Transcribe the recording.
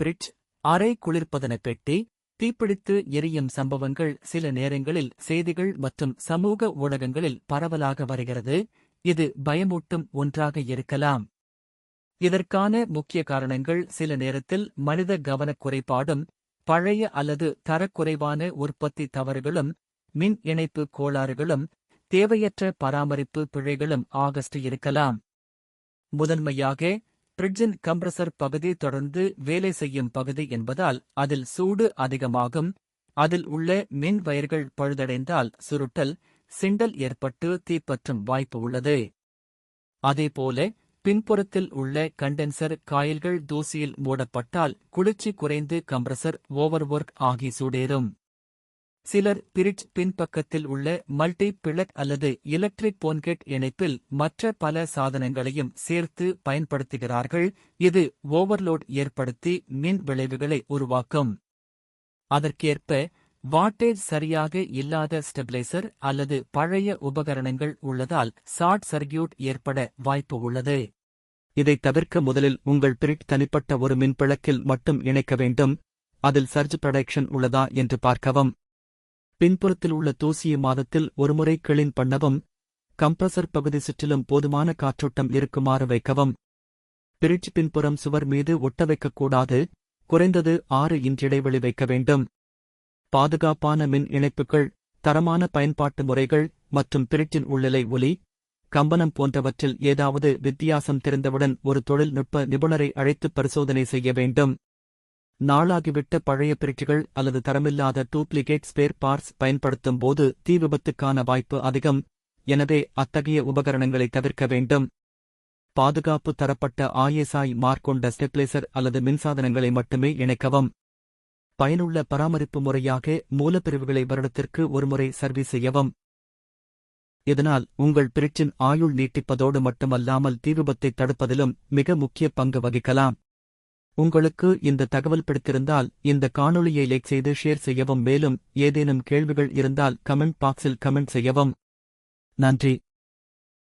Bridge அறை குளிர்பதன பெட்டி தீப்பிடித்து எரியும் சம்பவங்கள் சில நேரங்களில் செய்திகள் மற்றும் சமூக ஊடகங்களில் பரவலாக வருகிறது. இது பயமூட்டும் ஒன்றாக இருக்கலாம். இதற்கான முக்கிய காரணங்கள் சில நேரத்தில் மனித கவனக் குறைபாடும் பழைய அல்லது தரக்குறைவான உற்பத்தி தவறுகளும் மின் இணைப்பு கோளாறுகளும் தேவையற்ற பராமரிப்பு பிழைகளும் ஆகஸ்ட் இருக்கலாம். முதன்மையாக பிரிட்ஜின் கம்ப்ரசர் பகுதி தொடர்ந்து வேலை செய்யும் பகுதி என்பதால் அதில் சூடு அதிகமாகும். அதில் உள்ள மின் வயர்கள் பழுதடைந்தால் சுருட்டல் சிண்டல் ஏற்பட்டு தீப்பற்றும் வாய்ப்பு உள்ளது. அதேபோல பின்புறத்தில் உள்ள கண்டென்சர் காயில்கள் தூசியில் மூடப்பட்டால் குளிர்ச்சி குறைந்து கம்ப்ரசர் ஓவர்வொர்க் ஆகி சூடேறும். சிலர் பிரிட்ஜ் பின்பக்கத்தில் உள்ள மல்டி பிளட் அல்லது எலக்ட்ரிக் போன்கெட் இணைப்பில் மற்ற பல சாதனங்களையும் சேர்த்து பயன்படுத்துகிறார்கள். இது ஓவர்லோட் ஏற்படுத்தி மின் விளைவுகளை உருவாக்கும். அதற்கேற்ப வாட்டேஜ் சரியாக இல்லாத ஸ்டெபிலைசர் அல்லது பழைய உபகரணங்கள் உள்ளதால் ஷார்ட் சர்க்கியூட் ஏற்பட வாய்ப்பு உள்ளது. இதை தவிர்க்க முதலில் உங்கள் பிரிட் தனிப்பட்ட ஒரு மின்பிளக்கில் மட்டும் இணைக்க வேண்டும். அதில் சர்ஜ் ப்ரொடக்ஷன் உள்ளதா என்று பார்க்கவும். பின்புறத்தில் உள்ள தூசிய மாதத்தில் ஒருமுறை கிளின் பண்ணவும் கம்ப்ரசர் பகுதி சுற்றிலும் போதுமான காற்றோட்டம் இருக்குமாறு வைக்கவும். பிரிட்ஜ் பின்புறம் சுவர் மீது ஒட்ட வைக்கக்கூடாது குறைந்தது ஆறு இன்ச் இடைவெளி வைக்க வேண்டும். பாதுகாப்பான மின் இணைப்புகள் தரமான பயன்பாட்டு முறைகள் மற்றும் பிரிட்ஜின் உள்ளிலை ஒலி கம்பனம் போன்றவற்றில் ஏதாவது வித்தியாசம் தெரிந்தவுடன் ஒரு தொழில்நுட்ப நிபுணரை அழைத்து பரிசோதனை செய்ய வேண்டும். நாளாகிவிட்ட பழைய பிரிட்ஜுகள் அல்லது தரமில்லாத டூப்ளிகேட் ஸ்பேர் பார்ட்ஸ் பயன்படுத்தும் போது தீ விபத்துக்கான வாய்ப்பு அதிகம். எனவே அத்தகைய உபகரணங்களை தவிர்க்க வேண்டும். பாதுகாப்பு தரப்பட்ட ஆய்எஸ்ஐ மார்க்கொண்ட ஸ்டெப்லேசர் அல்லது மின்சாதனங்களை மட்டுமே இணைக்கவும். பயனுள்ள பராமரிப்பு முறையாக மூலப்பிரிவுகளை வருடத்திற்கு ஒருமுறை சர்வீஸ் செய்யவும். இதனால் உங்கள் பிரிட்ஜின் ஆயுள் நீட்டிப்பதோடு மட்டுமல்லாமல் தீ விபத்தை தடுப்பதிலும் மிக முக்கிய பங்கு வகிக்கலாம். உங்களுக்கு இந்த தகவல் பிடித்திருந்தால் இந்த காணொளியை லைக் செய்து ஷேர் செய்யவும் மேலும் ஏதேனும் கேள்விகள் இருந்தால் கமெண்ட் பாக்ஸில் கமெண்ட் செய்யவும். நன்றி.